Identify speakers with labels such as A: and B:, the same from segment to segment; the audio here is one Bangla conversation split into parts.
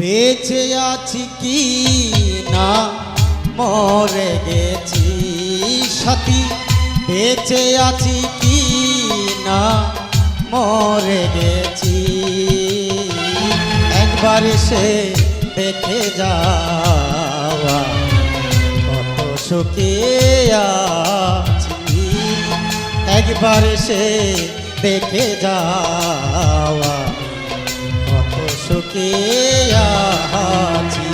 A: বেঁচে আছি কি না? মরে গেছি সাথী। বেঁচে আছি কি না? মরে গেছি। একবার সে দেখে যাওয়া কত সুখে আছি। একবার সে দেখে যাওয়া সুখে আছি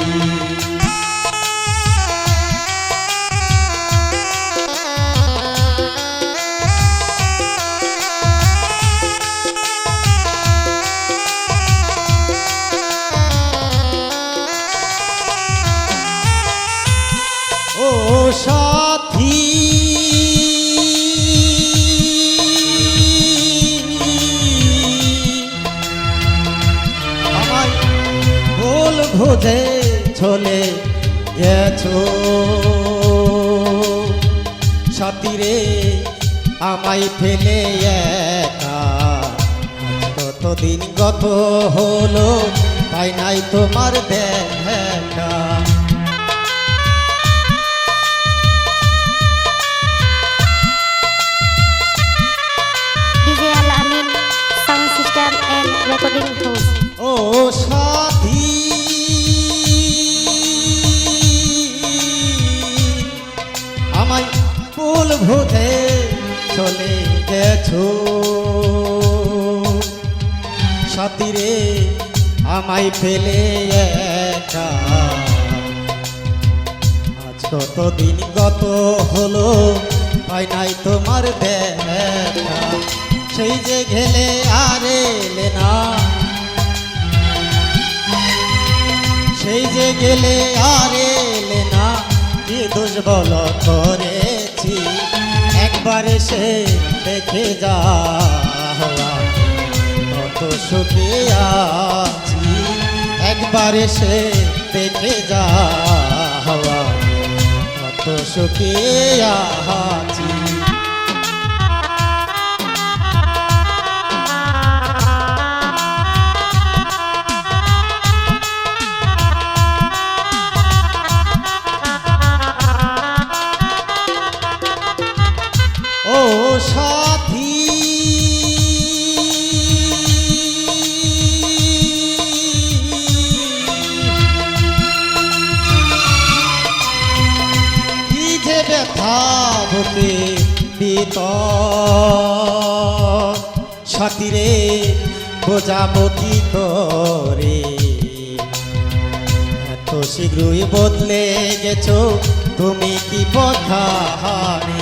A: ভুল ছোলে চলে গেছো। সাথীরে, আমায় ফেলে একা। কতদিন গত হলো তাই নাই তোমার দেখা। ভুতে চলে গেছো। সাথী আমায় ফেলে একা। আজ কতদিন গত হলো পাই নাই তোমার দেখা। সেই যে গেলে আর না। সেই যে গেলে আর না। কি দোষ বল করেছি দেখে যা কত সুখে আছি একবার সে দেখে যা কত সুখে আছি বুকে বিত সাথীরে বোঝাবো কি করে? এত শীঘ্রই বদলে গেছো তুমি কি পথা ও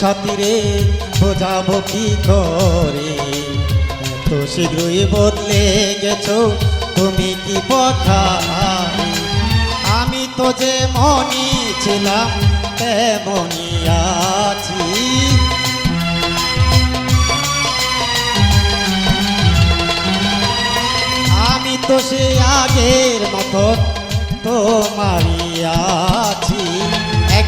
A: সাথী রে বোঝাবো কি করে? এত শীঘ্রই বদলে গেছো, তুমি কি পথা আমি তো যে মনি ছিলাম, তেমনি আছি। আমি তো সে আগের মতো তোমারই আছি।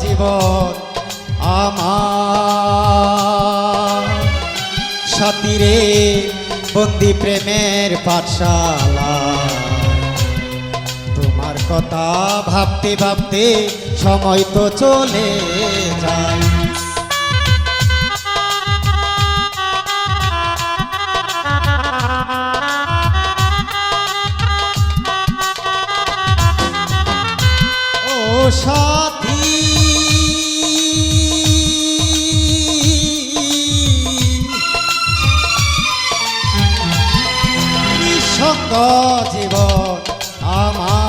A: জীবন আমার। সাথীরে বন্দি প্রেমের পাঠশালা। তোমার কথা ভাবতে ভাবতে সময় তো চলে যায়। সাথী। নিঃসঙ্গ জীবন আমার।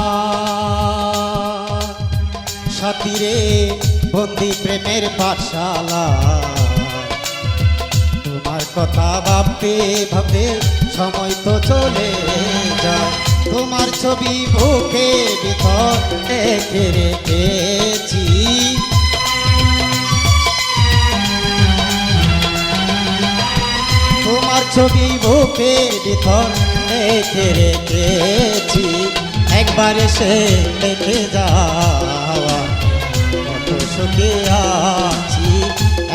A: সাথীরে বন্দি প্রেমের পাঠশালা। তোমার কথা ভাবতে ভাবতে সময় তো চলে যায়। তোমার ছবি বুকে ভিতর রেখে রেখেছি। তোমার ছবি বুকে ভিতর রেখে রেখেছি। একবার সে দেখে যাওয়া কত সুখে আছি।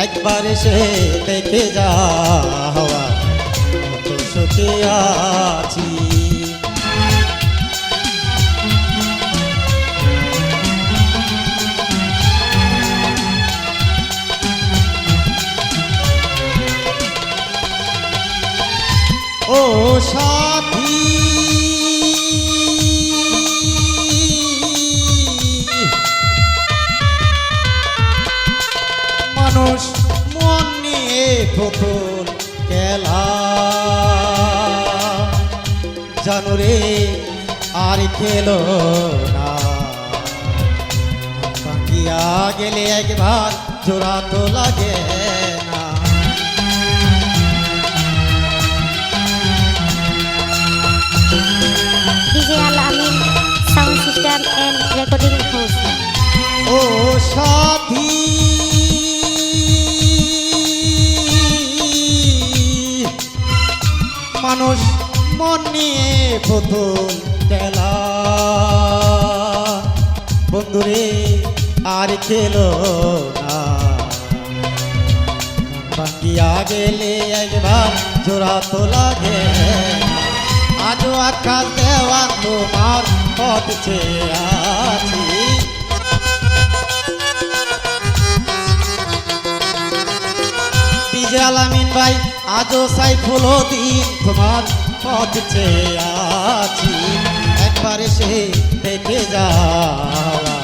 A: একবার এসে দেখে যাওয়া কত সুখে আছি। সাথী। মানুষ মন নিয়ে পুতুল খেলা। জানুরে আর খেলো না। গেলে একবার জোড়া তো লাগে।
B: Recording
A: ও সাথী। মানুষ মন পুতুল খেলা। বন্ধুরে, আর খেলো না। ভাঙ্গিয়া গেলে একবার জোড়া তো লাগে আজও আকাশ দেওয়া তোমার পথ চেয়ে আছি। ডিজে আলামিন ভাই, আজও সাইফুল দিন তোমার পথ চেয়ে আছি। একবার এসে দেখে যাওয়া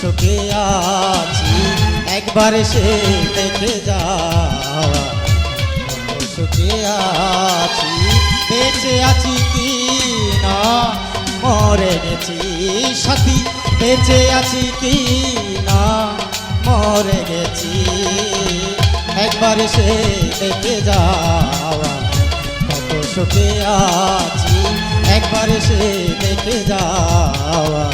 A: সুখে আছি। একবার এসে দেখে যাওয়া সুখে আছি। বেঁচে আছি কি না মরে গেছি সাথী, বেঁচে আছি কি না মরে গেছি। একবার সে দেখে যাওয়া কত সুখে আছি। একবার সে দেখে যাওয়া